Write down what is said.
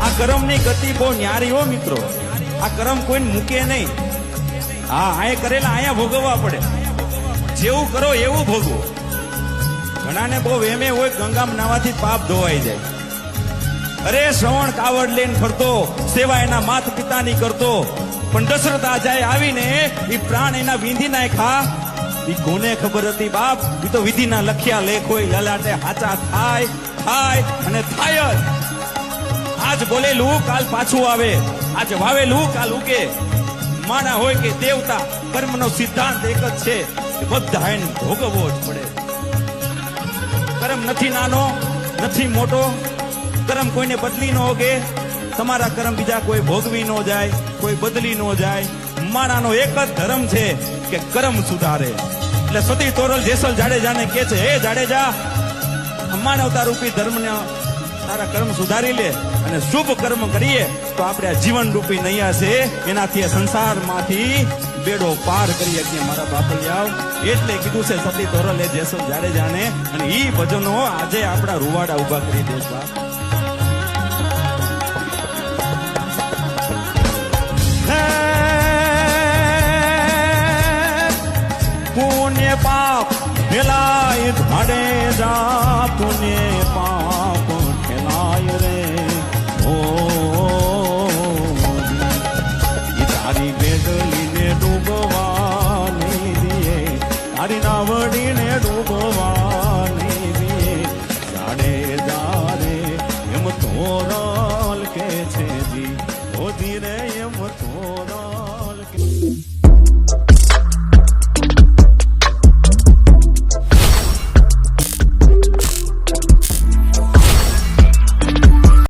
આ કરમની ગતિ બહુ ન્યારી હો મિત્રો. આ કરમ કોઈને મૂકે નહીં. હા, આ કરેલા, અહીંયા ભોગવવા પડે. જેવું કરો એવું ભોગવો. ઘણાને બહુ વેમે હોય, ગંગામ નાવાથી પાપ ધોવાઈ જાય. અરે, શ્રવણ કાવડ લઈને ફરતો, સેવા એના માત પિતાની કરતો. પણ દશરથ આ જાય આવીને એ પ્રાણ એના વીંધી નાખ્યા ઈ કોને ખબર હતી બાપ? ઈ તો વિધિના લખ્યા લેખ હોય લલાટે હાચા થાય થાય અને થાય જ. આજ બોલેલું, કાલ પાછું આવે. આજ વાવેલું, કાલ ઉગે. માણા હોય કે દેવતા, કર્મનો સિદ્ધાંત એક જ છે બધા એને ભોગવવો જ પડે. કર્મ નથી નાનો, નથી મોટો. કર્મ કોઈને બદલી ન હોગે. તમારા કર્મ બીજા કોઈ ભોગવી ન જાય, કોઈ બદલી ન જાય. માણાનો એક જ ધર્મ છે કે કર્મ સુધારે. એટલે સતી તોરલ જેસલ જાડેજાને કે છે, હે જાડેજા માનવતા રૂપી ધર્મને તારા કર્મ સુધારી લે અને શુભ કર્મ કરીએ તો આપણે આ જીવન રૂપી નૈયા છે. એનાથી સંસારમાંથી બેડો પાર કરી શકીએ મારા બાપલિયાવ એટલે કીધું છે, સતી તોરલે જેસલ જાડેજાને. અને એ ભજનો આજે આપણા રૂવાડા ઊભા કરી પાપ ઠેલાય ભાડે જાતુને પાપ ઠેલાય રે. ઓ તારી બેદલીને ડૂબવાની દે તારી નાવડીને ડૂબવા